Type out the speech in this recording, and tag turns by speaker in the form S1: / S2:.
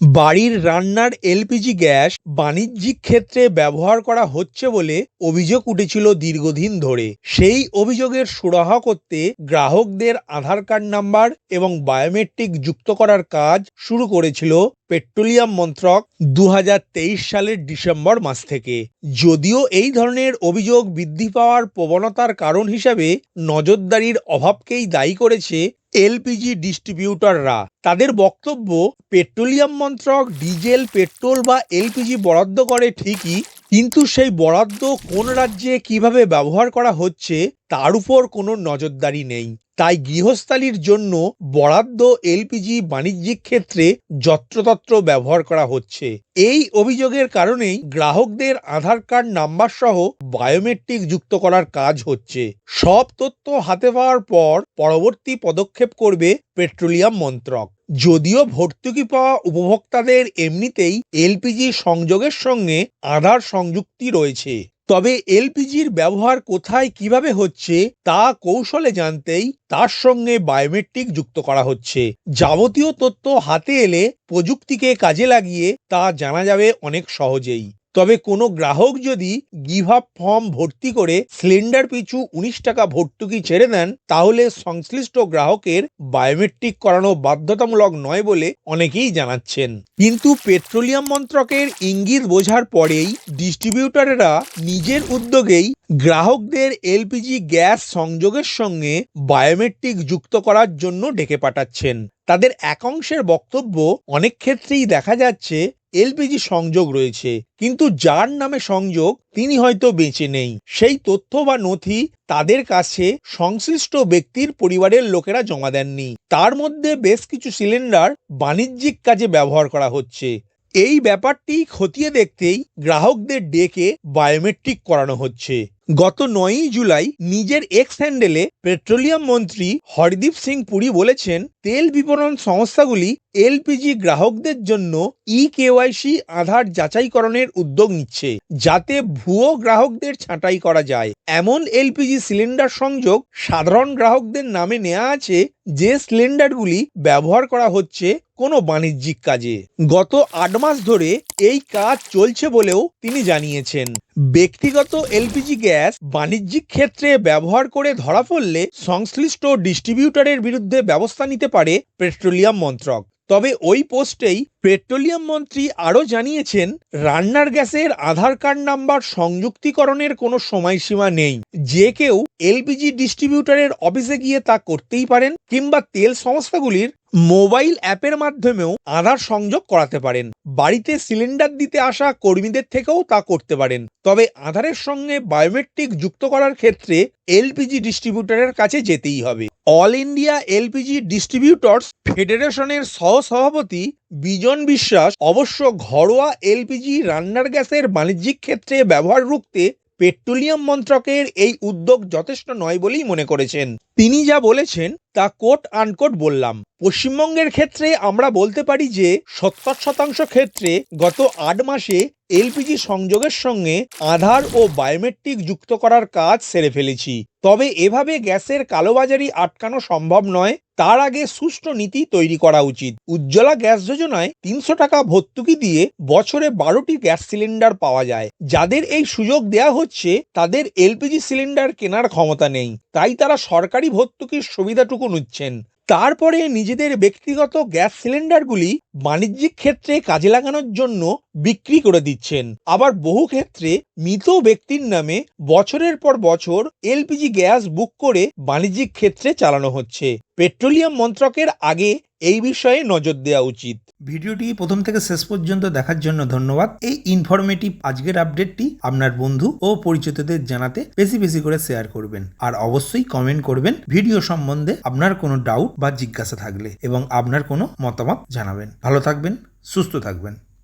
S1: বাড়ির রান্নার LPG gas বাণিজ্যিক ক্ষেত্রে ব্যবহার করা হচ্ছে বলে অভিযোগ উঠেছিল দীর্ঘদিন ধরে। সেই অভিযোগের সুরাহা করতে গ্রাহকদের আধার কার্ড নাম্বার এবং বায়োমেট্রিক যুক্ত করার কাজ শুরু করেছিল পেট্রোলিয়াম মন্ত্রক দু হাজার তেইশ সালের ডিসেম্বর মাস থেকে। যদিও এই ধরনের অভিযোগ বৃদ্ধি পাওয়ার প্রবণতার কারণ হিসাবে নজরদারির অভাবকেই দায়ী করেছে এলপিজি ডিস্ট্রিবিউটররা। তাদের বক্তব্য, পেট্রোলিয়াম মন্ত্রক ডিজেল, পেট্রোল বা এলপিজি বরাদ্দ করে ঠিকই, কিন্তু সেই বরাদ্দ কোন রাজ্যে কীভাবে ব্যবহার করা হচ্ছে তার উপর কোনো নজরদারি নেই। তাই গৃহস্থালির জন্য বরাদ্দ এলপিজি বাণিজ্যিক ক্ষেত্রে যত্রতত্র ব্যবহার করা হচ্ছে। এই অভিযোগের কারণেই গ্রাহকদের আধার কার্ড নাম্বার সহ বায়োমেট্রিক যুক্ত করার কাজ হচ্ছে। সব তথ্য হাতে পাওয়ার পর পরবর্তী পদক্ষেপ করবে পেট্রোলিয়াম মন্ত্রক। যদিও ভর্তুকি পাওয়া উপভোক্তাদের এমনিতেই এলপিজি সংযোগের সঙ্গে আধার সংযুক্তি রয়েছে। তবে এলপিজির ব্যবহার কোথায় কীভাবে হচ্ছে তা কৌশলে জানতেই তার সঙ্গে বায়োমেট্রিক যুক্ত করা হচ্ছে। যাবতীয় তথ্য হাতে এলে প্রযুক্তিকে কাজে লাগিয়ে তা জানা যাবে অনেক সহজেই। তবে কোনো গ্রাহক যদি গিভ আপ ফর্ম ভর্তি করে সিলিন্ডার পিছু উনিশ টাকা ভর্তুকি ছেড়ে দেন, তাহলে সংশ্লিষ্ট গ্রাহকের বায়োমেট্রিক করানো বাধ্যতামূলক নয় বলে অনেকেই জানাচ্ছেন। কিন্তু পেট্রোলিয়াম মন্ত্রকের ইঙ্গিত বোঝার পরেই ডিস্ট্রিবিউটরেরা নিজের উদ্যোগেই গ্রাহকদের এলপিজি গ্যাস সংযোগের সঙ্গে বায়োমেট্রিক যুক্ত করার জন্য ডেকে পাঠাচ্ছেন। তাদের একাংশের বক্তব্য অনেক ক্ষেত্রেই দেখা যাচ্ছে এলপিজি সংযোগ রয়েছে, কিন্তু যার নামে সংযোগ তিনি হয়তো বেঁচে নেই। সেই তথ্য বা নথি তাদের কাছে সংশ্লিষ্ট ব্যক্তির পরিবারের লোকেরা জমা দেননি। তার মধ্যে বেশ কিছু সিলিন্ডার বাণিজ্যিক কাজে ব্যবহার করা হচ্ছে। এই ব্যাপারটি খতিয়ে দেখতেই গ্রাহকদের ডেকে বায়োমেট্রিক করানো হচ্ছে। গত নয়ই জুলাই নিজের এক্স হ্যান্ডেলে পেট্রোলিয়াম মন্ত্রী হরদীপ সিং পুরী বলেছেন, তেল বিপণন সংস্থাগুলি এলপিজি গ্রাহকদের জন্য ই কেওয়াইসি আধার যাচাইকরণের উদ্যোগ নিচ্ছে, যাতে ভুয়ো গ্রাহকদের ছাঁটাই করা যায়। এমন এলপিজি সিলিন্ডার সংযোগ সাধারণ গ্রাহকদের নামে নেওয়া আছে, যে সিলিন্ডারগুলি ব্যবহার করা হচ্ছে কোনো বাণিজ্যিক কাজে। গত আট মাস ধরে এই কাজ চলছে বলেও তিনি জানিয়েছেন। ব্যক্তিগত এলপিজি গ্যাস বাণিজ্যিক ক্ষেত্রে ব্যবহার করে ধরা পড়লে সংশ্লিষ্ট ডিস্ট্রিবিউটরের বিরুদ্ধে ব্যবস্থা নিতে পারে পেট্রোলিয়াম মন্ত্রক। তবে ওই পোস্টেই পেট্রোলিয়াম মন্ত্রী আরও জানিয়েছেন, রান্নার গ্যাসের আধার কার্ড নাম্বার সংযুক্তিকরণের কোনো সময়সীমা নেই। যে কেউ এলপিজি ডিস্ট্রিবিউটরের অফিসে গিয়ে তা করতেই পারেন কিংবা তেল সংস্থাগুলির মোবাইল অ্যাপের মাধ্যমেও আধার সংযোগ করাতে পারেন। বাড়িতে সিলিন্ডার দিতে আসা কর্মীদের থেকেও তা করতে পারেন। তবে আধারের সঙ্গে বায়োমেট্রিক যুক্ত করার ক্ষেত্রে এলপিজি ডিস্ট্রিবিউটরের কাছে যেতেই হবে। অল ইন্ডিয়া এলপিজি ডিস্ট্রিবিউটরস ফেডারেশনের সহসভাপতি বিজন বিশ্বাস অবশ্য ঘরোয়া এলপিজি রান্নার গ্যাসের বাণিজ্যিক ক্ষেত্রে ব্যবহার রুখতে পেট্রোলিয়াম মন্ত্রকের এই উদ্যোগ যথেষ্ট নয় বলেই মনে করেছেন। তিনি যা বলেছেন, তা কোট আনকোট বললাম। পশ্চিমবঙ্গের ক্ষেত্রে আমরা বলতে পারি যে, সত্তর শতাংশ ক্ষেত্রে গত আট মাসে এলপিজি সংযোগের সঙ্গে আধার ও বায়োমেট্রিক যুক্ত করার কাজ সেরে ফেলেছি। তবে এভাবে গ্যাসের কালোবাজারি আটকানো সম্ভব নয় তার আগে সুষ্ঠু নীতি তৈরি করা উচিত। উজ্জ্বলা গ্যাস যোজনায় তিনশো টাকা ভর্তুকি দিয়ে বছরে বারোটি গ্যাস সিলিন্ডার পাওয়া যায়। যাদের এই সুযোগ দেয়া হচ্ছে, তাদের এলপিজি সিলিন্ডার কেনার ক্ষমতা নেই। তাই তারা সরকারি ভর্তুকির সুবিধাটুকু নিচ্ছেন। তারপরে নিজেদের ব্যক্তিগত গ্যাস সিলিন্ডারগুলি বাণিজ্যিক ক্ষেত্রে কাজে লাগানোর জন্য বিক্রি করে দিচ্ছেন। আবার বহু ক্ষেত্রে মৃত ব্যক্তির নামে বছরের পর বছর এলপিজি গ্যাস বুক করে বাণিজ্যিক ক্ষেত্রে চালানো হচ্ছে। পেট্রোলিয়াম মন্ত্রকের আগে এই বিষয়ে নজর দেওয়া উচিত।
S2: ভিডিওটি প্রথম থেকে শেষ পর্যন্ত দেখার জন্য ধন্যবাদ। এই ইনফরমেটিভ আজকের আপডেটটি আপনার বন্ধু ও পরিচিতদের জানাতে বেশি বেশি করে শেয়ার করবেন। আর অবশ্যই কমেন্ট করবেন ভিডিও সম্বন্ধে আপনার কোনো ডাউট বা জিজ্ঞাসা থাকলে এবং আপনার কোনো মতামত জানাবেন। ভালো থাকবেন, সুস্থ থাকবেন।